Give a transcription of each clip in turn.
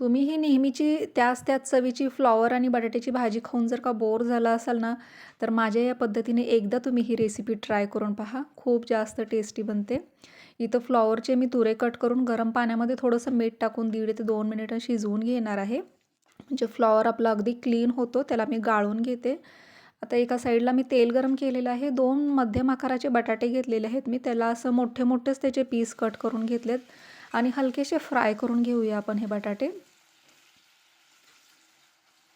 तुम्ही ही नेहमीची त्याच त्याच चवीची फ्लॉवर आणि बटाट्याची भाजी खाऊन जर का बोर झाला असाल ना तर माझ्या या पद्धतीने एकदा तुम्ही ही रेसिपी ट्राय करून पहा. खूप जास्त टेस्टी बनते. इथं फ्लॉवरचे मी तुरे कट करून गरम पाण्यामध्ये थोडंसं मीठ टाकून दीड ते दोन मिनिटं शिजवून घेणार आहे. म्हणजे फ्लॉवर आपला अगदी क्लीन होतो त्याला मी गाळून घेते. आता एका साईडला मी तेल गरम केलेलं आहे. दोन मध्यम आकाराचे बटाटे घेतलेले आहेत मी. त्याला असं मोठे मोठेच त्याचे पीस कट करून घेतलेत. आणि हलकेसे फ्राय करून घेऊया आपण हे बटाटे.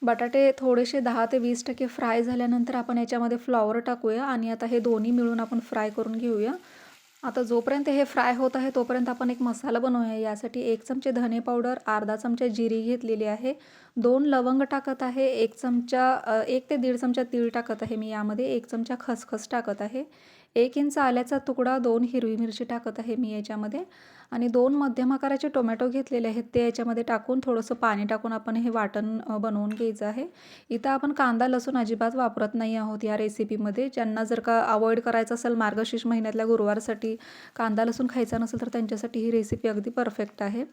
बटाटे थोडेसे दहा ते वीस टक्के फ्राय झाल्यानंतर आपण याच्यामध्ये फ्लॉवर टाकूया आणि आता हे दोन्ही मिळून आपण फ्राय करून घेऊया. आता जोपर्यंत हे फ्राय होत आहे तोपर्यंत आपण एक मसाला बनवूया. यासाठी एक चमचे धने पावडर अर्धा चमचा जिरी घेतलेली आहे. दोन लवंग टाकत आहे. एक चमचा एक ते दीड चमचा तीळ टाकत आहे. मी यामध्ये एक चमचा खसखस टाकत आहे. एक इंच आल्याचा तुकडा दोन हिरवी मिरची टाकत आहे मी याच्यामध्ये. आणि दोन मध्यम आकाराचे टोमॅटो घेतलेले आहेत ते याच्यामध्ये टाकून थोडंसं पाणी टाकून आपण हे वाटण बनवून घ्यायचं आहे. इथं आपण कांदा लसूण अजिबात वापरत नाही आहोत या रेसिपीमध्ये. ज्यांना जर का अवॉइड करायचं असेल मार्गशीर्ष महिन्यातल्या गुरुवारसाठी कांदा लसूण खायचा नसेल तर त्यांच्यासाठी ही रेसिपी अगदी परफेक्ट आहे.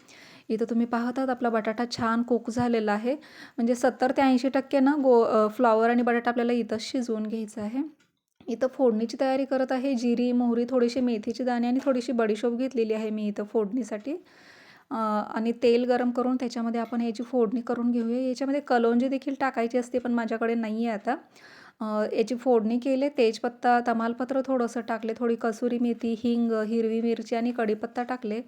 इथं तुम्ही पाहतात आपला बटाटा छान कुक झालेला आहे. म्हणजे सत्तर ते ऐंशी टक्के ना गो फ्लॉवर आणि बटाटा आपल्याला इथंच शिजवून घ्यायचं आहे. इथं फोडणीची तयारी करत आहे. जिरी मोहरी थोडीशी मेथीची दाणे आणि थोडीशी बडीशोप घेतलेली आहे मी इथं फोडणीसाठी. आणि तेल गरम करून त्याच्यामध्ये आपण ह्याची फोडणी करून घेऊया. याच्यामध्ये कलोंजी देखील टाकायची असते पण माझ्याकडे नाही आहे आता याची फोडणी केले तेजपत्ता तमालपत्र थोडंसं टाकले थोडी कसुरी मेथी हिंग हिरवी मिरची आणि कढीपत्ता टाकले.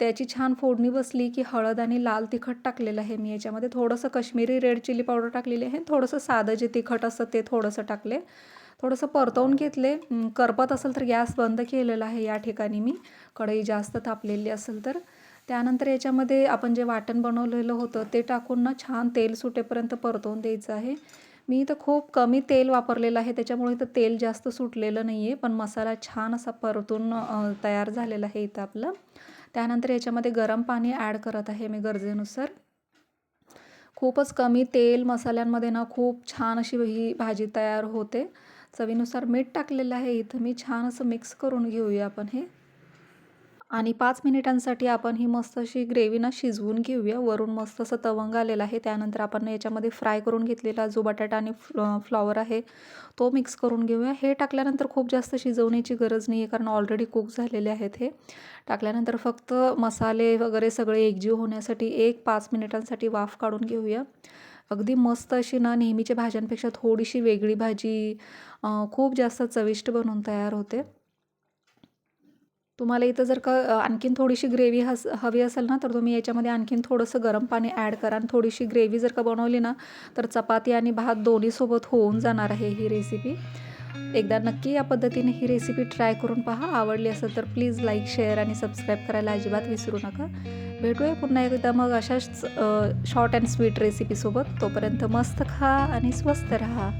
त्याची छान फोडणी बसली की हळद आणि लाल तिखट टाकलेलं आहे मी याच्यामध्ये. थोडंसं कश्मीरी रेड चिली पावडर टाकलेली आहे. थोडंसं साधं जे तिखट असतं ते थोडंसं टाकले. थोडंसं परतवून घेतले. करपत असेल तर गॅस बंद केलेला आहे या ठिकाणी मी. कढई जास्त तापलेली असेल तर. त्यानंतर याच्यामध्ये आपण जे वाटण बनवलेलं होतं ते टाकून ना छान तेल सुटेपर्यंत परतवून द्यायचं आहे. मी इथं खूप कमी तेल वापरलेलं आहे. त्याच्यामुळे इथं तेल जास्त सुटलेलं नाही आहे पण मसाला छान असा परतून तयार झालेला आहे इथं आपलं. त्यानंतर याच्यामध्ये गरम पाणी ॲड करत आहे मी गरजेनुसार. खूपच कमी तेल मसाल्यांमध्ये ना खूप छान अशी ही भाजी तयार होते. चवीनुसार मीठ टाकलेलं आहे. इथं मी छान असं मिक्स करून घेऊया आपण हे. आणि पाच मिनिटांसाठी आपण ही मस्त अशी ग्रेव्ही ना शिजवून घेऊया. वरून मस्त असं तवंग आलेलं आहे. त्यानंतर आपण याच्यामध्ये फ्राय करून घेतलेला जो बटाटा आणि फ्लॉवर आहे तो मिक्स करून घेऊया. हे टाकल्यानंतर खूप जास्त शिजवण्याची गरज नाही आहे कारण ऑलरेडी कुक झालेले आहेत हे. टाकल्यानंतर फक्त मसाले वगैरे सगळे एकजीव होण्यासाठी एक पाच मिनिटांसाठी वाफ काढून घेऊया. अगदी मस्त अशी ना नेहमीच्या भाज्यांपेक्षा थोडीशी वेगळी भाजी खूप जास्त चविष्ट बनवून तयार होते. तुम्हाला इथं जर का आणखीन थोडीशी ग्रेव्ही हस हवी असेल ना तर तुम्ही याच्यामध्ये आणखीन थोडंसं गरम पाणी ॲड करा. आणि थोडीशी ग्रेव्ही जर का बनवली ना तर चपाती आणि भात दोन्हीसोबत होऊन जाणार आहे ही रेसिपी एकदा नक्की या पद्धतीने ही रेसिपी ट्राय करून पहा. आवडली असेल तर प्लीज लाईक शेअर आणि सबस्क्राईब करायला अजिबात विसरू नका. भेटूया पुन्हा एकदा मग अशाच शॉर्ट अँड स्वीट रेसिपीसोबत तोपर्यंत मस्त खा आणि स्वस्त राहा.